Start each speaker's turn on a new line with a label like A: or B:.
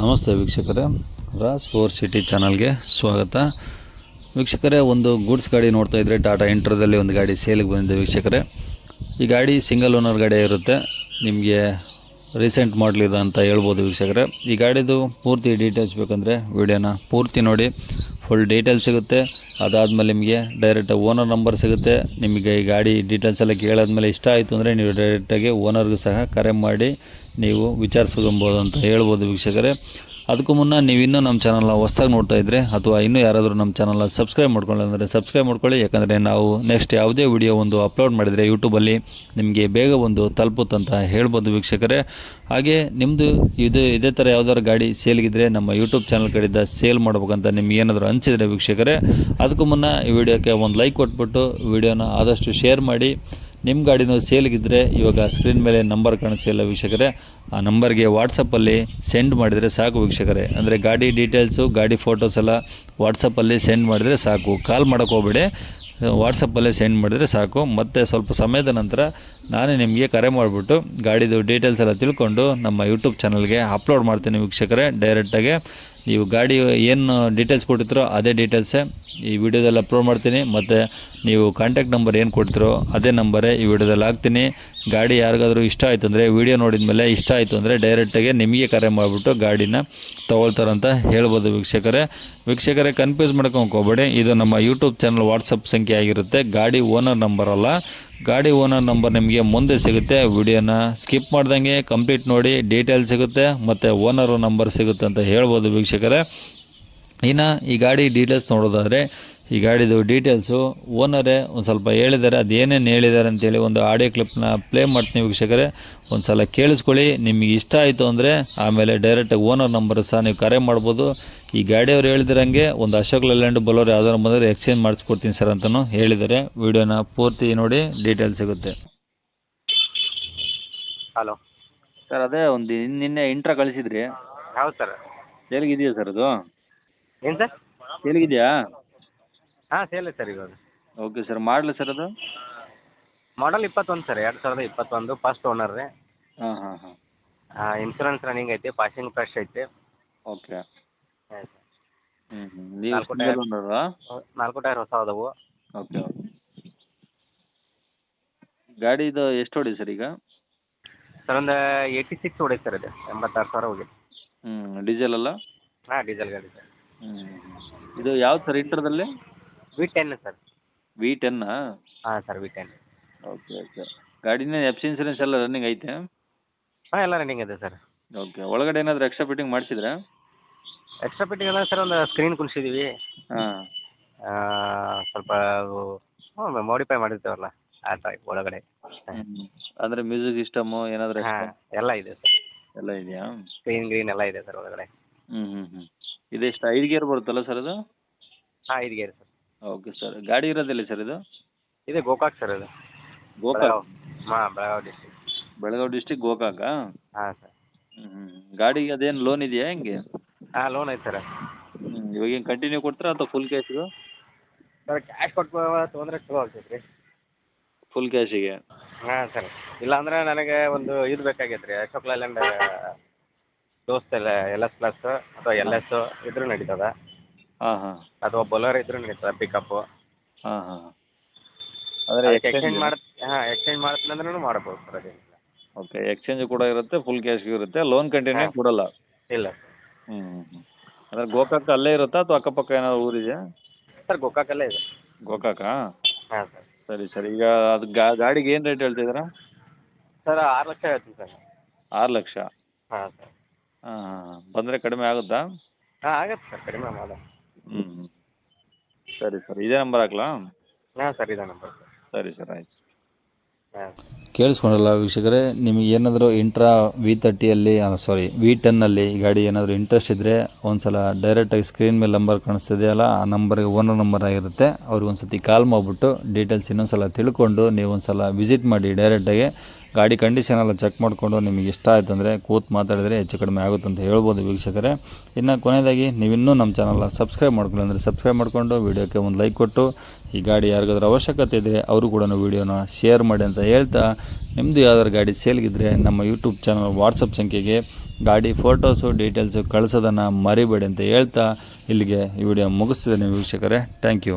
A: ನಮಸ್ತೆ ವೀಕ್ಷಕರೇ. Raj four city ಚಾನಲ್ಗೆ ಸ್ವಾಗತ. ವೀಕ್ಷಕರೇ, ಒಂದು ಗೂಡ್ಸ್ ಗಾಡಿ ನೋಡ್ತಾ ಇದ್ದರೆ ಟಾಟಾ ಇಂಟ್ರದಲ್ಲಿ ಒಂದು ಗಾಡಿ ಸೇಲಿಗೆ ಬಂದಿದೆ ವೀಕ್ಷಕರೇ. ಈ ಗಾಡಿ ಸಿಂಗಲ್ ಓನರ್ ಗಾಡಿ ಇರುತ್ತೆ. ನಿಮಗೆ ರೀಸೆಂಟ್ ಮಾಡಲ್ ಇದೆ ಅಂತ ಹೇಳ್ಬೋದು ವೀಕ್ಷಕರೇ. ಈ ಗಾಡಿದು ಪೂರ್ತಿ ಡೀಟೇಲ್ಸ್ ಬೇಕಂದರೆ ವಿಡಿಯೋನ ಪೂರ್ತಿ ನೋಡಿ. ಫುಲ್ ಡೀಟೇಲ್ಸ್ ಸಿಗುತ್ತೆ. ಅದಾದಮೇಲೆ ನಿಮಗೆ ಡೈರೆಕ್ಟ್ ಓನರ್ ನಂಬರ್ ಸಿಗುತ್ತೆ. ನಿಮಗೆ ಈ ಗಾಡಿ ಡೀಟೇಲ್ಸ್ ಎಲ್ಲ ಕೇಳಾದ್ಮೇಲೆ ಇಷ್ಟ ಆಯಿತು ಅಂದರೆ ನೀವು ಡೈರೆಕ್ಟಾಗಿ ಓನರ್ಗೂ ಸಹ ಕರೆ ಮಾಡಿ. ನೀವು ವಿಚಾರಿಸ್ಕೊಂಬೋದು ಅಂತ ಹೇಳ್ಬೋದು ವೀಕ್ಷಕರೇ. ಅದಕ್ಕೂ ಮುನ್ನ ನೀವು ಇನ್ನೂ ನಮ್ಮ ಚಾನಲ್ನ ಹೊಸ್ದಾಗಿ ನೋಡ್ತಾ ಇದ್ದರೆ ಅಥವಾ ಇನ್ನೂ ಯಾರಾದರೂ ನಮ್ಮ ಚಾನಲ್ನ ಸಬ್ಸ್ಕ್ರೈಬ್ ಮಾಡ್ಕೊಳ್ಳಿ ಅಂದರೆ ಸಬ್ಸ್ಕ್ರೈಬ್ ಮಾಡ್ಕೊಳ್ಳಿ. ಯಾಕಂದರೆ ನಾವು ನೆಕ್ಸ್ಟ್ ಯಾವುದೇ ವಿಡಿಯೋ ಒಂದು ಅಪ್ಲೋಡ್ ಮಾಡಿದರೆ ಯೂಟ್ಯೂಬಲ್ಲಿ ನಿಮಗೆ ಬೇಗ ಒಂದು ತಲುಪುತ್ತಂತ ಹೇಳ್ಬೋದು ವೀಕ್ಷಕರೇ. ಹಾಗೆ ನಿಮ್ಮದು ಇದು ಇದೇ ಥರ ಯಾವ್ದಾದ್ರು ಗಾಡಿ ಸೇಲ್ಗಿದ್ರೆ ನಮ್ಮ ಯೂಟ್ಯೂಬ್ ಚಾನಲ್ ಕಡೆಯಿಂದ ಸೇಲ್ ಮಾಡ್ಬೇಕಂತ ನಿಮ್ಗೆ ಏನಾದರೂ ಹಂಚಿದರೆ ವೀಕ್ಷಕರೇ. ಅದಕ್ಕೂ ಮುನ್ನ ಈ ವಿಡಿಯೋಕ್ಕೆ ಒಂದು ಲೈಕ್ ಕೊಟ್ಬಿಟ್ಟು ವಿಡಿಯೋನ ಆದಷ್ಟು ಶೇರ್ ಮಾಡಿ. ನಿಮ್ಮ ಗಾಡಿನೂ ಸೇಲ್ಗಿದ್ದರೆ ಇವಾಗ ಸ್ಕ್ರೀನ್ ಮೇಲೆ ನಂಬರ್ ಕಾಣಿಸ್ತಿಲ್ಲ ವೀಕ್ಷಕರೇ. ಆ ನಂಬರ್ಗೆ ವಾಟ್ಸಪ್ಪಲ್ಲಿ ಸೆಂಡ್ ಮಾಡಿದರೆ ಸಾಕು ವೀಕ್ಷಕರೇ. ಅಂದರೆ ಗಾಡಿ ಡೀಟೇಲ್ಸು ಗಾಡಿ ಫೋಟೋಸ್ ಎಲ್ಲ ವಾಟ್ಸಪ್ಪಲ್ಲಿ ಸೆಂಡ್ ಮಾಡಿದರೆ ಸಾಕು. ಕಾಲ್ ಮಾಡೋಕ್ಕೆ ಹೋಗ್ಬೇಡಿ. ವಾಟ್ಸಪ್ಪಲ್ಲೇ ಸೆಂಡ್ ಮಾಡಿದರೆ ಸಾಕು. ಮತ್ತು ಸ್ವಲ್ಪ ಸಮಯದ ನಂತರ ನಾನೇ ನಿಮಗೆ ಕರೆ ಮಾಡಿಬಿಟ್ಟು ಗಾಡಿದು ಡೀಟೇಲ್ಸ್ ಎಲ್ಲ ತಿಳ್ಕೊಂಡು ನಮ್ಮ ಯೂಟ್ಯೂಬ್ ಚಾನಲ್ಗೆ ಅಪ್ಲೋಡ್ ಮಾಡ್ತೀನಿ ವೀಕ್ಷಕರೇ ಡೈರೆಕ್ಟಾಗಿ ನೀವು ಗಾಡಿ ಏನು ಡೀಟೇಲ್ಸ್ ಕೊಟ್ಟಿರ್ತೀರೋ ಅದೇ ಡೀಟೇಲ್ಸೇ ಈ ವಿಡಿಯೋದಲ್ಲಿ ಅಪ್ಲೋಡ್ ಮಾಡ್ತೀನಿ. ಮತ್ತು ನೀವು ಕಾಂಟ್ಯಾಕ್ಟ್ ನಂಬರ್ ಏನು ಕೊಡ್ತಿರೋ ಅದೇ ನಂಬರೇ ಈ ವಿಡಿಯೋದಲ್ಲಿ ಹಾಕ್ತೀನಿ. ಗಾಡಿ ಯಾರಿಗಾದರೂ ಇಷ್ಟ ಆಯಿತು ಅಂದರೆ ವಿಡಿಯೋ ನೋಡಿದ ಮೇಲೆ ಇಷ್ಟ ಆಯಿತು ಅಂದರೆ ಡೈರೆಕ್ಟಾಗಿ ನಿಮಗೆ ಕರೆ ಮಾಡಿಬಿಟ್ಟು ಗಾಡಿನ ತೊಗೊಳ್ತಾರಂತ ಹೇಳ್ಬೋದು ವೀಕ್ಷಕರೇ. ವೀಕ್ಷಕರೇ ಕನ್ಫ್ಯೂಸ್ ಮಾಡ್ಕೊಂಡು ಹೋಗ್ಬೇಡಿ. ಇದು ನಮ್ಮ ಯೂಟ್ಯೂಬ್ ಚಾನಲ್ ವಾಟ್ಸಪ್ ಸಂಖ್ಯೆ ಆಗಿರುತ್ತೆ. ಗಾಡಿ ಓನರ್ ನಂಬರ್ ಅಲ್ಲ. ಗಾಡಿ ಓನರ್ ನಂಬರ್ ನಿಮಗೆ ಮುಂದೆ ಸಿಗುತ್ತೆ. ವಿಡಿಯೋನ ಸ್ಕಿಪ್ ಮಾಡ್ದಂಗೆ ಕಂಪ್ಲೀಟ್ ನೋಡಿ ಡೀಟೇಲ್ ಸಿಗುತ್ತೆ ಮತ್ತು ಓನರು ನಂಬರ್ ಸಿಗುತ್ತೆ ಅಂತ ಹೇಳ್ಬೋದು ವೀಕ್ಷಕರೇ. ಇನ್ನು ಈ ಗಾಡಿ ಡೀಟೇಲ್ಸ್ ನೋಡೋದಾದರೆ ಈ ಗಾಡಿದು ಡೀಟೇಲ್ಸು ಓನರೇ ಒಂದು ಸ್ವಲ್ಪ ಹೇಳಿದ್ದಾರೆ. ಅದೇನೇನು ಹೇಳಿದ್ದಾರೆ ಅಂತೇಳಿ ಒಂದು ಆಡಿಯೋ ಕ್ಲಿಪ್ನ ಪ್ಲೇ ಮಾಡ್ತೀನಿ ವೀಕ್ಷಕರೇ. ಒಂದು ಸಲ ಕೇಳಿಸ್ಕೊಳ್ಳಿ. ನಿಮಗೆ ಇಷ್ಟ ಆಯಿತು ಅಂದರೆ ಆಮೇಲೆ ಡೈರೆಕ್ಟಾಗಿ ಓನರ್ ನಂಬರ್ ಸಹ ನೀವು ಕರೆ ಮಾಡ್ಬೋದು. ಈ ಗಾಡಿಯವ್ರು ಹೇಳಿದಿರಂಗೆ ಒಂದು ಅಶೋಕ್ ಲೇಲ್ಯಾಂಡ್ ಬಲೋರ್ ಯಾವ್ದಾರು ಬಂದರೆ ಎಕ್ಸ್ಚೇಂಜ್ ಮಾಡಿಸ್ಕೊಡ್ತೀನಿ ಸರ್ ಅಂತಲೂ ಹೇಳಿದ್ದಾರೆ. ವಿಡಿಯೋನ ಪೂರ್ತಿ ನೋಡಿ ಡೀಟೇಲ್ ಸಿಗುತ್ತೆ.
B: ಹಲೋ
A: ಸರ್ ಅದೇ ಒಂದು ನಿನ್ನೆ ಇಂಟ್ರಾ ಕಳಿಸಿದ್ರಿ.
B: ಹೌದು ಸರ್.
A: ಸೇಲ್ಗಿದೆಯಾ ಸರ್ ಅದು?
B: ಏನು ಸರ್?
A: ಸೇಲ್ಗಿದೆಯಾ
B: ಹಾಂ ಸೇಲ್ ಸರ್ ಇವಾಗ.
A: ಓಕೆ ಸರ್ ಮಾಡಲಿ ಸರ್ ಅದು?
B: ಮಾಡಲ್ ಇಪ್ಪತ್ತೊಂದು ಸರ್ ಎರಡು ಸಾವಿರದ ಇಪ್ಪತ್ತೊಂದು ಫಸ್ಟ್ ಓನರ್ ರೀ.
A: ಹಾಂ ಹಾಂ ಹಾಂ.
B: ಇನ್ಸೂರೆನ್ಸ್ ರನ್ನಿಂಗ್ ಐತೆ ಪಾಸಿಂಗ್ ಫ್ರೆಶ್ ಐತೆ.
A: ಓಕೆ
B: ಹಾಂ
A: ಹ್ಞೂ ಹ್ಞೂ ನೀವು
B: ನಾಲ್ಕು
A: ಸಿಂಗಲ್ ಓನರಾ
B: ನಾಲ್ಕು ಟೈರ್ ಹೊಸ ಅದಾವು.
A: Okay okay. ಗಾಡಿದು ಎಷ್ಟು ಹೊಡಿ ಸರ್ ಈಗ?
B: ಸರ್ ಒಂದು ಏಯ್ಟಿ ಸಿಕ್ಸ್ ಹೊಡೈತೆ ಸರ್ ಇದು ಎಂಬತ್ತಾರು ಸಾವಿರ ಹೋಗಿದೆ
A: ಹ್ಞೂ ಡೀಸೆಲ್ ಅಲ್ಲ
B: ಹಾಂ ಡೀಸೆಲ್ ಗಾಡಿ ಸರ್.
A: ಹ್ಞೂ ಇದು ಯಾವ್ದು sir ಇಂಟರ್ದಲ್ಲಿ?
B: V ten sir.
A: V ಟೆನ್ನಾ
B: ಹಾಂ sir V ten
A: okay okay. ಗಾಡಿನ ಎಫ್ ಸಿ ಇನ್ಸೂರೆನ್ಸ್ ಎಲ್ಲ ರನ್ನಿಂಗ್ ಐತೆ?
B: ಹಾಂ ಎಲ್ಲ ರನ್ನಿಂಗ್ ಇದೆ ಸರ್.
A: ಓಕೆ. ಒಳಗಡೆ ಏನಾದರೂ ಎಕ್ಸ್ಟ್ರಾ ಫಿಟ್ಟಿಂಗ್ ಮಾಡಿಸಿದ್ರಾ?
B: ಎಕ್ಸ್ಟ್ರಾ ಫಿಟ್ಟಿಂಗ್ ಅಲ್ಲ ಸರ್ ಒಂದು ಸ್ಕ್ರೀನ್ ಕುಣಿಸಿದ್ದೀವಿ
A: ಹಾಂ.
B: ಸ್ವಲ್ಪ ಮಾಡಿಫೈ ಮಾಡಿರ್ತೇವಲ್ಲ ಆ ಟೈಪ್ ಒಳಗಡೆ.
A: ಅಂದರೆ ಮ್ಯೂಸಿಕ್ ಸಿಸ್ಟಮು ಏನಾದರೂ
B: ಹಾಂ ಎಲ್ಲ ಇದೆ ಸರ್
A: ಎಲ್ಲ ಇದೆಯಾ?
B: ಸ್ಕ್ರೀನ್ ಗ್ರೀನ್ ಎಲ್ಲ ಇದೆ ಸರ್ ಒಳಗಡೆ.
A: ಹ್ಞೂ ಹ್ಞೂ ಹ್ಞೂ ಇದೆಷ್ಟು ಐದು ಗೇರ್ ಬರುತ್ತಲ್ಲ ಸರ್ ಅದು
B: ಹಾಂ ಐದು ಗೇರ್ ಸರ್
A: ಓಕೆ ಸರ್ ಗಾಡಿ ಇರೋದಿಲ್ಲ ಸರ್ ಇದು?
B: ಇದೆ ಗೋಕಾಕ್ ಸರ್ ಅದು
A: ಗೋಕಾಕ್?
B: ಹಾಂ ಬೆಳಗಾವಿ ಡಿಸ್ಟ್ರಿಕ್ಟ್
A: ಬೆಳಗಾವಿ ಡಿಸ್ಟಿಕ್ ಗೋಕಾಕ?
B: ಹಾಂ ಸರ್
A: ಹ್ಞೂ ಗಾಡಿಗೆ ಅದೇನು ಲೋನ್ ಇದೆಯಾ ಹೆಂಗೆ?
B: ಹಾಂ ಲೋನ್ ಐತೆ ಸರ್.
A: ಹ್ಞೂ ಇವಾಗ ಏನು ಕಂಟಿನ್ಯೂ ಕೊಡ್ತೀರಾ ಅಥವಾ ಫುಲ್ ಕ್ಯಾಶಿಗೆ
B: ಸರ್ ಕ್ಯಾಶ್ ಕೊಟ್ಟು ತೊಗೊಂಡ್ರೆ ಚಲೋ ಆಗ್ತೈತೆ ರೀ
A: ಫುಲ್ ಕ್ಯಾಶಿಗೆ
B: ಹಾಂ ಸರ್. ಇಲ್ಲಾಂದ್ರೆ ನನಗೆ ಒಂದು ಇದು ಬೇಕಾಗೈತೆ ರೀ ಅಶೋಕ್ ಲೈಲ್ಯಾಂಡ್ ದೋಸ್ತ್ ಎಲ್ಲ ಎಲ್ ಎಸ್ ಪ್ಲಸ್ ಅಥವಾ ಎಲ್ ಎಸ್ ಇದ್ರೂ ನಡೀತದೆ.
A: ಹಾಂ ಹಾಂ.
B: ಅಥವಾ ಬೊಲರ್ ಇದ್ರೂ ನಡೀತದೆ ಪಿಕಪ್ಪು
A: ಹಾಂ ಹಾಂ. ಅಂದರೆ
B: ಎಕ್ಸ್ಚೇಂಜ್ ಮಾಡ್ತ ಹಾಂ ಎಕ್ಸ್ಚೇಂಜ್ ಮಾಡ್ತೀನಿ ಅಂದ್ರೂ ಮಾಡ್ಬೋದು ಸರ್ ಅದೇನಿಲ್ಲ
A: ಓಕೆ ಎಕ್ಸ್ಚೇಂಜ್ ಕೂಡ ಇರುತ್ತೆ ಫುಲ್ ಕ್ಯಾಶ್ಗೂ ಇರುತ್ತೆ ಲೋನ್ ಕಂಟಿನ್ಯೂ. ಕೊಡಲ್ಲ?
B: ಇಲ್ಲ.
A: ಹ್ಞೂ ಹ್ಞೂ ಅಂದರೆ ಗೋಕಾಕ್ ಅಲ್ಲೇ ಇರುತ್ತಾ ಅಥವಾ ಅಕ್ಕಪಕ್ಕ ಏನಾದ್ರು ಊರಿದೆಯಾ?
B: ಸರ್ ಗೋಕಾಕಲ್ಲೇ ಇದೆ.
A: ಗೋಕಾಕಾ?
B: ಹಾಂ ಸರ್.
A: ಸರಿ ಸರಿ. ಈಗ ಅದು ಗಾಡಿಗೆ ಏನು ರೇಟ್ ಹೇಳ್ತಿದ್ದೀರಾ?
B: ಸರ್ ಆರು ಲಕ್ಷ ಹೇಳ್ತೀನಿ ಸರ್.
A: ಆರು ಲಕ್ಷ?
B: ಹಾಂ ಸರ್.
A: ಹಾಂ ಹಾಂ ಹಾಂ. ಬಂದರೆ ಕಡಿಮೆ ಆಗುತ್ತಾ?
B: ಹಾಂ ಆಗತ್ತೆ ಸರ್. ಕಡಿಮೆ ಮಾಡೋಣ
A: ಹ್ಞೂ ಹ್ಞೂ ಸರಿ ಸರ್. ಇದೇ ನಂಬರ್ ಹಾಕ್ಲಾ?
B: ಹಾಂ ಸರ್. ಇದೆ ನಂಬರ್ ಸರ್.
A: ಸರಿ ಸರ್. ಆಯಿತು. ಕೇಳಿಸ್ಕೊಂಡಲ್ಲ ವೀಕ್ಷಕರೇ, ನಿಮಗೆ ಏನಾದರೂ ಇಂಟ್ರಾ ವಿ ತರ್ಟಿಯಲ್ಲಿ ಸಾರಿ ವಿ ಟೆನ್ನಲ್ಲಿ ಗಾಡಿ ಏನಾದರೂ ಇಂಟ್ರೆಸ್ಟ್ ಇದ್ದರೆ ಒಂದು ಸಲ ಡೈರೆಕ್ಟಾಗಿ ಸ್ಕ್ರೀನ್ ಮೇಲೆ ನಂಬರ್ ಕಾಣಿಸ್ತಿದೆಯಲ್ಲ, ಆ ನಂಬರ್ಗೆ ಓನರ್ ನಂಬರ್ ಆಗಿರುತ್ತೆ. ಅವ್ರಿಗೆ ಒಂದು ಸತಿ ಕಾಲ್ ಮಾಡಿಬಿಟ್ಟು ಡೀಟೇಲ್ಸ್ ಇನ್ನೊಂದು ಸಲ ತಿಳ್ಕೊಂಡು ನೀವು ಒಂದು ಸಲ ವಿಸಿಟ್ ಮಾಡಿ ಡೈರೆಕ್ಟಾಗಿ ಗಾಡಿ ಕಂಡೀಷನ್ ಎಲ್ಲ ಚೆಕ್ ಮಾಡಿಕೊಂಡು ನಿಮಗೆ ಇಷ್ಟ ಆಯ್ತು ಅಂದರೆ ಕೂತ್ ಮಾತಾಡಿದರೆ ಹೆಚ್ಚು ಕಡಿಮೆ ಆಗುತ್ತೆ ಅಂತ ಹೇಳ್ಬೋದು ವೀಕ್ಷಕರೇ. ಇನ್ನು ಕೊನೆಯದಾಗಿ ನೀವಿನ್ನೂ ನಮ್ಮ ಚಾನಲ್ನ ಸಬ್ಸ್ಕ್ರೈಬ್ ಮಾಡ್ಕೊಳ್ಳಿ ಅಂದರೆ ಸಬ್ಸ್ಕ್ರೈಬ್ ಮಾಡಿಕೊಂಡು ವೀಡಿಯೋಕ್ಕೆ ಒಂದು ಲೈಕ್ ಕೊಟ್ಟು ಈ ಗಾಡಿ ಯಾರಿಗಾದ್ರೂ ಅವಶ್ಯಕತೆ ಇದ್ದರೆ ಅವರು ಕೂಡ ವೀಡಿಯೋನ ಶೇರ್ ಮಾಡಿ ಅಂತ ಹೇಳ್ತಾ. ನಿಮ್ಮದು ಯಾವ್ದಾದ್ರು ಗಾಡಿ ಸೇಲ್ಗಿದ್ರೆ ನಮ್ಮ ಯೂಟ್ಯೂಬ್ ಚಾನಲ್ ವಾಟ್ಸಪ್ ಸಂಖ್ಯೆಗೆ ಗಾಡಿ ಫೋಟೋಸು ಡೀಟೇಲ್ಸು ಕಳಿಸೋದನ್ನು ಮರಿಬೇಡಿ ಅಂತ ಹೇಳ್ತಾ. ಇಲ್ಲಿಗೆ ಈ ವಿಡಿಯೋ ಮುಗಿಸ್ತಿದ್ದೇನೆ ವೀಕ್ಷಕರೇ. Thank you